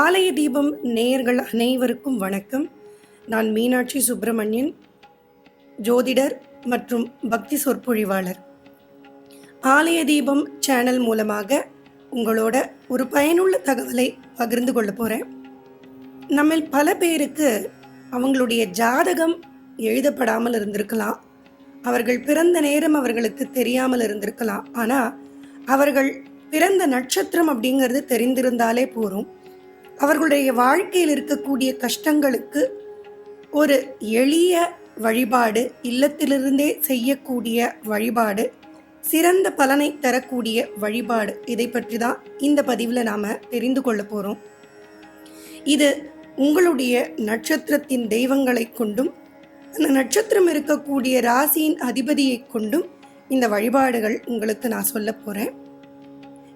ஆலய தீபம் நேயர்கள் அனைவருக்கும் வணக்கம். நான் மீனாட்சி சுப்பிரமணியன் ஜோதிடர் மற்றும் பக்தி சொற்பொழிவாளர். ஆலய தீபம் சேனல் மூலமாக உங்களோட ஒரு பயனுள்ள தகவலை பகிர்ந்து கொள்ள போகிறேன் நம்மில் பல பேருக்கு அவங்களுடைய ஜாதகம் எழுதப்படாமல் இருந்திருக்கலாம். அவர்கள் பிறந்த நேரம் அவர்களுக்கு தெரியாமல் இருந்திருக்கலாம். ஆனால் அவர்கள் பிறந்த நட்சத்திரம் அப்படிங்கிறது தெரிந்திருந்தாலே போதும். அவர்களுடைய வாழ்க்கையில் இருக்கக்கூடிய கஷ்டங்களுக்கு ஒரு எளிய வழிபாடு இல்லத்திலிருந்தே செய்யக்கூடிய வழிபாடு சிறந்த பலனை தரக்கூடிய வழிபாடு. இதை பற்றி தான் இந்த பதிவில் நாம் தெரிந்து கொள்ள போகிறோம் இது உங்களுடைய நட்சத்திரத்தின் தெய்வங்களை கொண்டும் அந்த நட்சத்திரம் இருக்கக்கூடிய ராசியின் அதிபதியை கொண்டும் இந்த வழிபாடுகள் உங்களுக்கு நான் சொல்ல போகிறேன்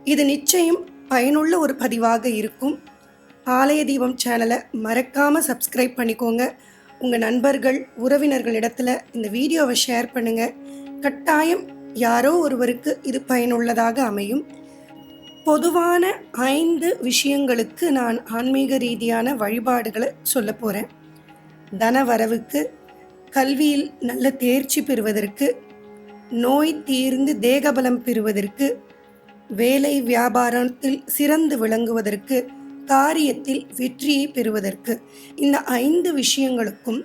இது நிச்சயம் பயனுள்ள ஒரு பதிவாக இருக்கும். ஆலய தீபம் சேனலை மறக்காமல் சப்ஸ்கிரைப் பண்ணிக்கோங்க. உங்கள் நண்பர்கள் உறவினர்களிடத்தில் இந்த வீடியோவை ஷேர் பண்ணுங்கள் கட்டாயம் யாரோ ஒருவருக்கு இது பயனுள்ளதாக அமையும். பொதுவான ஐந்து விஷயங்களுக்கு நான் ஆன்மீக ரீதியான வழிபாடுகளை சொல்ல போகிறேன் தன வரவுக்கு கல்வியில் நல்ல தேர்ச்சி பெறுவதற்கு நோய் தீர்ந்து தேகபலம் பெறுவதற்கு வேலை வியாபாரத்தில் சிறந்து விளங்குவதற்கு காரியத்தில் வெற்றியை பெறுவதற்கு இந்த ஐந்து விஷயங்களுக்கும்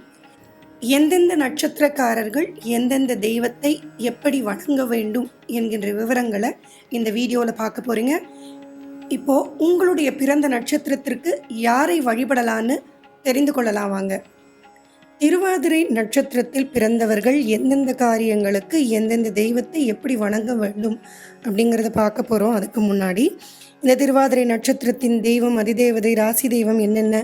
எந்தெந்த நட்சத்திரக்காரர்கள் எந்தெந்த தெய்வத்தை எப்படி வணங்க வேண்டும் என்கின்ற விவரங்களை இந்த வீடியோவில் பார்க்க போகிறீங்க இப்போது உங்களுடைய பிறந்த நட்சத்திரத்திற்கு யாரை வழிபடலான்னு தெரிந்து கொள்ளலாம் வாங்க. திருவாதிரை நட்சத்திரத்தில் பிறந்தவர்கள் எந்தெந்த காரியங்களுக்கு எந்தெந்த தெய்வத்தை எப்படி வணங்க வேண்டும் அப்படிங்கிறத பார்க்க போகிறோம் அதுக்கு முன்னாடி. இந்த திருவாதிரை நட்சத்திரத்தின் தெய்வம் அதிதேவதை ராசி தெய்வம் என்னென்ன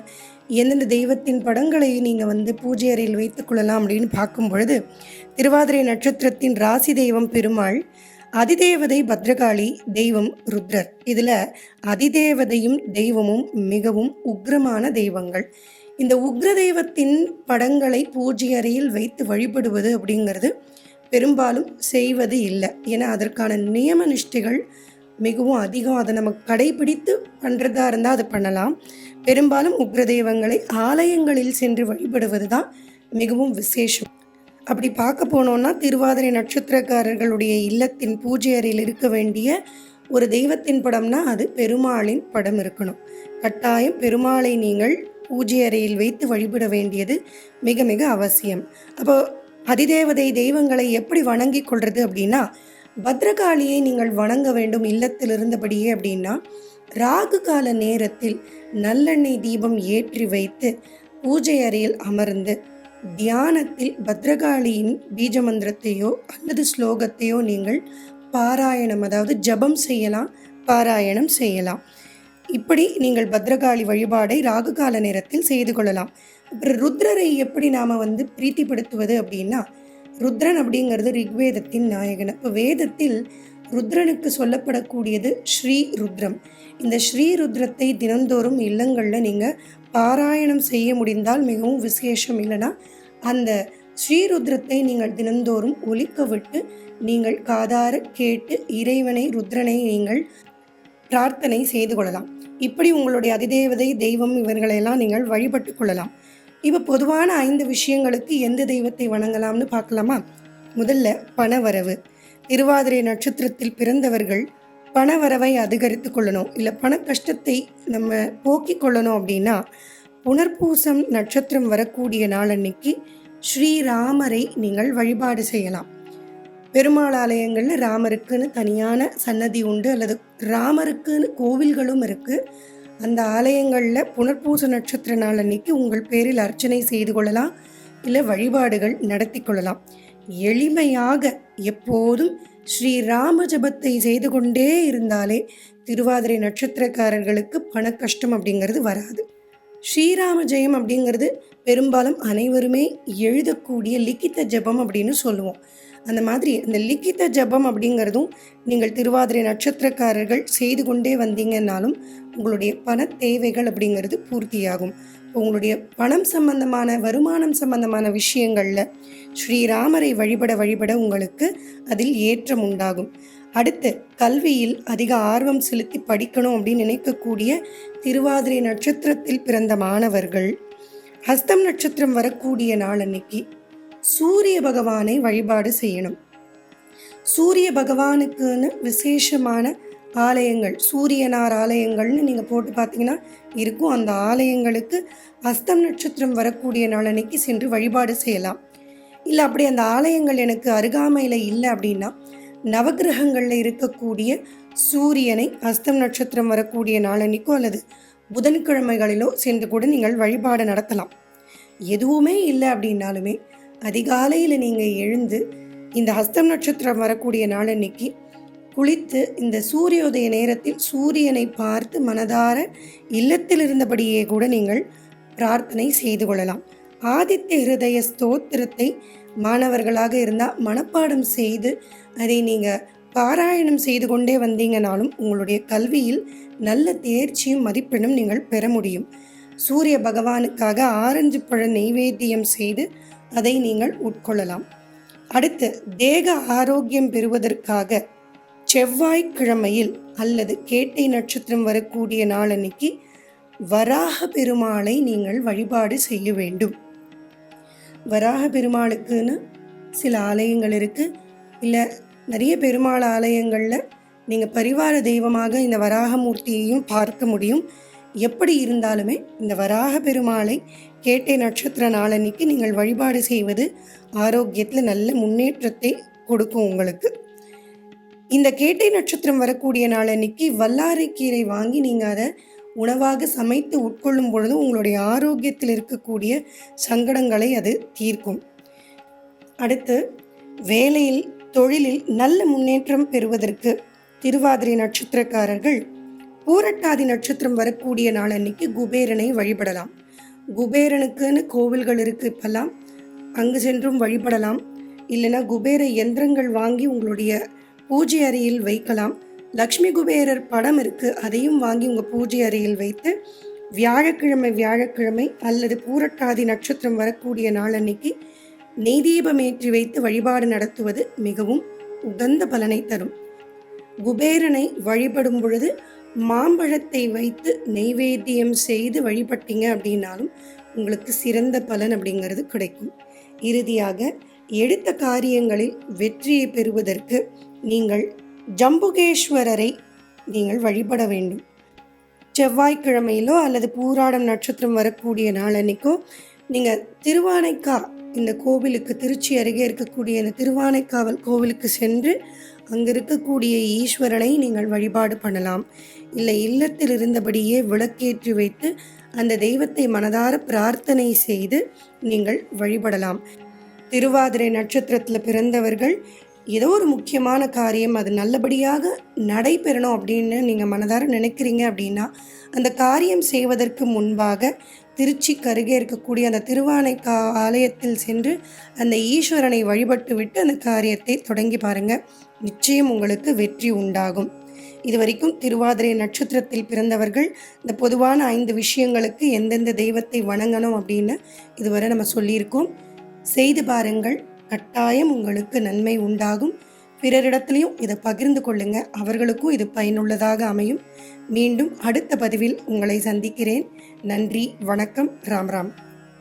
எந்தெந்த தெய்வத்தின் படங்களை நீங்கள் வந்து பூஜை அறையில் வைத்துக்கொள்ளலாம் அப்படின்னு பார்க்கும் பொழுது திருவாதிரை நட்சத்திரத்தின் ராசி தெய்வம் பெருமாள் அதிதேவதை பத்ரகாளி தெய்வம் ருத்ரர். இதில் அதிதேவதையும் தெய்வமும் மிகவும் உக்ரமான தெய்வங்கள். இந்த உக்ர தெய்வத்தின் படங்களை பூஜை அறையில் வைத்து வழிபடுவது அப்படிங்கிறது பெரும்பாலும் செய்வது இல்லை. ஏன்னா அதற்கான நியம நிஷ்டைகள் மிகவும் அதிகம். அதை நம்ம கடைபிடித்து பண்ணுறதா இருந்தால் அது பண்ணலாம். பெரும்பாலும் உக்ர தெய்வங்களை ஆலயங்களில் சென்று வழிபடுவது தான் மிகவும் விசேஷம். அப்படி பார்க்க போனோம்னா திருவாதிரை நட்சத்திரக்காரர்களுடைய இல்லத்தின் பூஜை அறையில் இருக்க வேண்டிய ஒரு தெய்வத்தின் படம்னா அது பெருமாளின் படம் இருக்கணும். கட்டாயம் பெருமாளை நீங்கள் பூஜை அறையில் வைத்து வழிபட வேண்டியது மிக மிக அவசியம். அப்போ அதிதேவதை தெய்வங்களை எப்படி வணங்கி கொள்வது அப்படின்னா பத்ரகாளியை நீங்கள் வணங்க வேண்டும் இல்லத்தில் இருந்தபடியே அப்படின்னா ராகு கால நேரத்தில் நல்லெண்ணெய் தீபம் ஏற்றி வைத்து பூஜை அறையில் அமர்ந்து தியானத்தில் பத்ரகாளியின் பீஜ மந்திரத்தையோ அல்லது ஸ்லோகத்தையோ நீங்கள் பாராயணம் அதாவது ஜபம் செய்யலாம் பாராயணம் செய்யலாம். இப்படி நீங்கள் பத்ரகாளி வழிபாடை ராகு கால நேரத்தில் செய்து கொள்ளலாம். அப்புறம் ருத்ரரை எப்படி நாம் வந்து பிரீத்திப்படுத்துவது அப்படின்னா ருத்ரன் அப்படிங்கிறது ரிக்வேதத்தின் நாயகன். இப்போ வேதத்தில் ருத்ரனுக்கு சொல்லப்படக்கூடியது ஸ்ரீ ருத்ரம். இந்த ஸ்ரீ ருத்ரத்தை தினந்தோறும் இல்லங்களில் நீங்கள் பாராயணம் செய்ய முடிந்தால் மிகவும் விசேஷம். இல்லைன்னா அந்த ஸ்ரீருத்ரத்தை நீங்கள் தினந்தோறும் ஒலிக்க விட்டு நீங்கள் காதார கேட்டு இறைவனை ருத்ரனை நீங்கள் பிரார்த்தனை செய்து கொள்ளலாம். இப்படி உங்களுடைய அதிதேவதை தெய்வம் இவர்களையெல்லாம் நீங்கள் வழிபட்டு கொள்ளலாம். இப்போ பொதுவான ஐந்து விஷயங்களுக்கு எந்த தெய்வத்தை வணங்கலாம்னு பார்க்கலாமா? முதல்ல பணவரவு. திருவாதிரை நட்சத்திரத்தில் பிறந்தவர்கள் பணவரவை அதிகரித்து கொள்ளணும். இல்லை பண கஷ்டத்தை நம்ம போக்கிக் கொள்ளணும் அப்படின்னா புனர்பூசம் நட்சத்திரம் வரக்கூடிய நாளன்னைக்கு ஸ்ரீராமரை நீங்கள் வழிபாடு செய்யலாம். பெருமாள் ஆலயங்களில் ராமருக்குன்னு தனியான சன்னதி உண்டு. அல்லது ராமருக்குன்னு கோவில்களும் இருக்குது அந்த ஆலயங்களில் புனர்பூச நட்சத்திர நாள் அன்னைக்கு உங்கள் பேரில் அர்ச்சனை செய்து கொள்ளலாம். இல்லை வழிபாடுகள் நடத்தி கொள்ளலாம். எளிமையாக எப்போதும் ஸ்ரீ ராம ஜபத்தை செய்து கொண்டே இருந்தாலே திருவாதிரை நட்சத்திரக்காரர்களுக்கு பண கஷ்டம் அப்படிங்கிறது வராது. ஸ்ரீராம ஜெயம் அப்படிங்கிறது பெரும்பாலும் அனைவருமே எழுதக்கூடிய லிக்கித்த ஜபம் அப்படின்னு சொல்லுவோம். அந்த மாதிரி இந்த லிக்கித்த ஜபம் அப்படிங்கிறதும் நீங்கள் திருவாதிரை நட்சத்திரக்காரர்கள் செய்து கொண்டே வந்தீங்கன்னாலும் உங்களுடைய பண தேவைகள் அப்படிங்கிறது பூர்த்தியாகும். உங்களுடைய பணம் சம்பந்தமான வருமானம் சம்பந்தமான விஷயங்களில் ஸ்ரீராமரை வழிபட வழிபட உங்களுக்கு அதில் ஏற்றம் உண்டாகும். அடுத்து கல்வியில் அதிக ஆர்வம் செலுத்தி படிக்கணும் அப்படின்னு நினைக்கக்கூடிய திருவாதிரை நட்சத்திரத்தில் பிறந்த மாணவர்கள். ஹஸ்தம் நட்சத்திரம் வரக்கூடிய நாள் அன்னைக்கு சூரிய பகவானை வழிபாடு செய்யணும். சூரிய பகவானுக்குன்னு விசேஷமான ஆலயங்கள் சூரியனார் ஆலயங்கள்னு நீங்கள் போட்டு பார்த்தீங்கன்னா இருக்கும். அந்த ஆலயங்களுக்கு அஸ்தம் நட்சத்திரம் வரக்கூடிய நாளன்னைக்கு சென்று வழிபாடு செய்யலாம். இல்லை அப்படி அந்த ஆலயங்கள் எனக்கு அருகாமையில் இல்லை அப்படின்னா நவகிரகங்களில் இருக்கக்கூடிய சூரியனை அஸ்தம் நட்சத்திரம் வரக்கூடிய நாளன்னைக்கோ அல்லது புதன்கிழமைகளிலோ சென்று கூட நீங்கள் வழிபாடு நடத்தலாம். எதுவுமே இல்லை அப்படின்னாலுமே அதிகாலையில் நீங்கள் எழுந்து இந்த ஹஸ்தம் நட்சத்திரம் வரக்கூடிய நாளன்னைக்கு குளித்து இந்த சூரியோதய நேரத்தில் சூரியனை பார்த்து மனதார இல்லத்தில் இருந்தபடியே கூட நீங்கள் பிரார்த்தனை செய்து கொள்ளலாம். ஆதித்ய ஹிருதய ஸ்தோத்திரத்தை மாணவர்களாக இருந்தால் மனப்பாடம் செய்து அதை நீங்கள் பாராயணம் செய்து கொண்டே வந்தீங்கனாலும் உங்களுடைய கல்வியில் நல்ல தேர்ச்சியும் மதிப்பெண்ணும் நீங்கள் பெற முடியும். சூரிய பகவானுக்காக ஆரஞ்சு பழ நெய்வேத்தியம் செய்து அதை நீங்கள் உட்கொள்ளலாம். அடுத்து தேக ஆரோக்கியம் பெறுவதற்காக செவ்வாய்க்கிழமையில் அல்லது கேட்டை நட்சத்திரம் வரக்கூடிய நாளன்னைக்கு வராக பெருமாளை நீங்கள் வழிபாடு செய்ய வேண்டும். வராக பெருமாளுக்குன்னு சில ஆலயங்கள் இருக்குது இல்லை நிறைய பெருமாள் ஆலயங்களில் நீங்கள் பரிவார தெய்வமாக இந்த வராகமூர்த்தியையும் பார்க்க முடியும். எப்படி இருந்தாலுமே இந்த வராக பெருமாளை கேட்டை நட்சத்திர நாளன்னைக்கு நீங்கள் வழிபாடு செய்வது ஆரோக்கியத்தில் நல்ல முன்னேற்றத்தை கொடுக்கும் உங்களுக்கு. இந்த கேட்டை நட்சத்திரம் வரக்கூடிய நாளன்னைக்கு வல்லாரைக்கீரை வாங்கி நீங்கள் அதை உணவாக சமைத்து உட்கொள்ளும் பொழுது உங்களுடைய ஆரோக்கியத்தில் இருக்கக்கூடிய சங்கடங்களை அது தீர்க்கும். அடுத்து வேலையில் தொழிலில் நல்ல முன்னேற்றம் பெறுவதற்கு திருவாதிரை நட்சத்திரக்காரர்கள் பூரட்டாதி நட்சத்திரம் வரக்கூடிய நாள் அன்னைக்கு குபேரனை வழிபடலாம். குபேரனுக்குன்னு கோவில்கள் இருக்குது இப்பெல்லாம். அங்கு சென்றும் வழிபடலாம். இல்லைன்னா குபேர எந்திரங்கள் வாங்கி உங்களுடைய பூஜை அறையில் வைக்கலாம். லக்ஷ்மி குபேரர் படம் இருக்குது அதையும் வாங்கி உங்கள் பூஜை அறையில் வைத்து வியாழக்கிழமை வியாழக்கிழமை அல்லது பூரட்டாதி நட்சத்திரம் வரக்கூடிய நாள் அன்னைக்கு நெய் தீபம் ஏற்றி வைத்து வழிபாடு நடத்துவது மிகவும் உகந்த பலனை தரும். குபேரனை வழிபடும் பொழுது மாம்பழத்தை வைத்து நெய்வேத்தியம் செய்து வழிபட்டீங்க அப்படின்னாலும் உங்களுக்கு சிறந்த பலன் அப்படிங்கிறது கிடைக்கும். இறுதியாக எடுத்த காரியங்களில் வெற்றியை பெறுவதற்கு நீங்கள் ஜம்புகேஸ்வரரை நீங்கள் வழிபட வேண்டும். செவ்வாய்க்கிழமையிலோ அல்லது பூராடம் நட்சத்திரம் வரக்கூடிய நாளன்னைக்கோ நீங்கள் திருவானைக்கா இந்த கோவிலுக்கு திருச்சி அருகே இருக்கக்கூடிய இந்த திருவானைக்காவல் கோவிலுக்கு சென்று அங்கே இருக்கக்கூடிய ஈஸ்வரனை நீங்கள் வழிபாடு பண்ணலாம். இல்லை இல்லத்தில் இருந்தபடியே விளக்கேற்றி வைத்து அந்த தெய்வத்தை மனதார பிரார்த்தனை செய்து நீங்கள் வழிபடலாம். திருவாதிரை நட்சத்திரத்தில் பிறந்தவர்கள் ஏதோ ஒரு முக்கியமான காரியம் அது நல்லபடியாக நடைபெறணும் அப்படின்னு நீங்கள் மனதார நினைக்கிறீங்க அப்படின்னா அந்த காரியம் செய்வதற்கு முன்பாக திருச்சி கருகே இருக்கக்கூடிய அந்த திருவானை கா ஆலயத்தில் சென்று அந்த ஈஸ்வரனை வழிபட்டு விட்டு அந்த காரியத்தை தொடங்கி பாருங்கள் நிச்சயம் உங்களுக்கு வெற்றி உண்டாகும். இது வரைக்கும் திருவாதிரை நட்சத்திரத்தில் பிறந்தவர்கள் இந்த பொதுவான ஐந்து விஷயங்களுக்கு எந்தெந்த தெய்வத்தை வணங்கணும் அப்படின்னு இதுவரை நம்ம சொல்லியிருக்கோம். செய்து பாருங்கள். கட்டாயம் உங்களுக்கு நன்மை உண்டாகும். பிறரிடத்துலையும் இதை பகிர்ந்து கொள்ளுங்க. அவர்களுக்கும் இது பயனுள்ளதாக அமையும். மீண்டும் அடுத்த பதிவில் உங்களை சந்திக்கிறேன். நன்றி. வணக்கம். ராம் ராம்.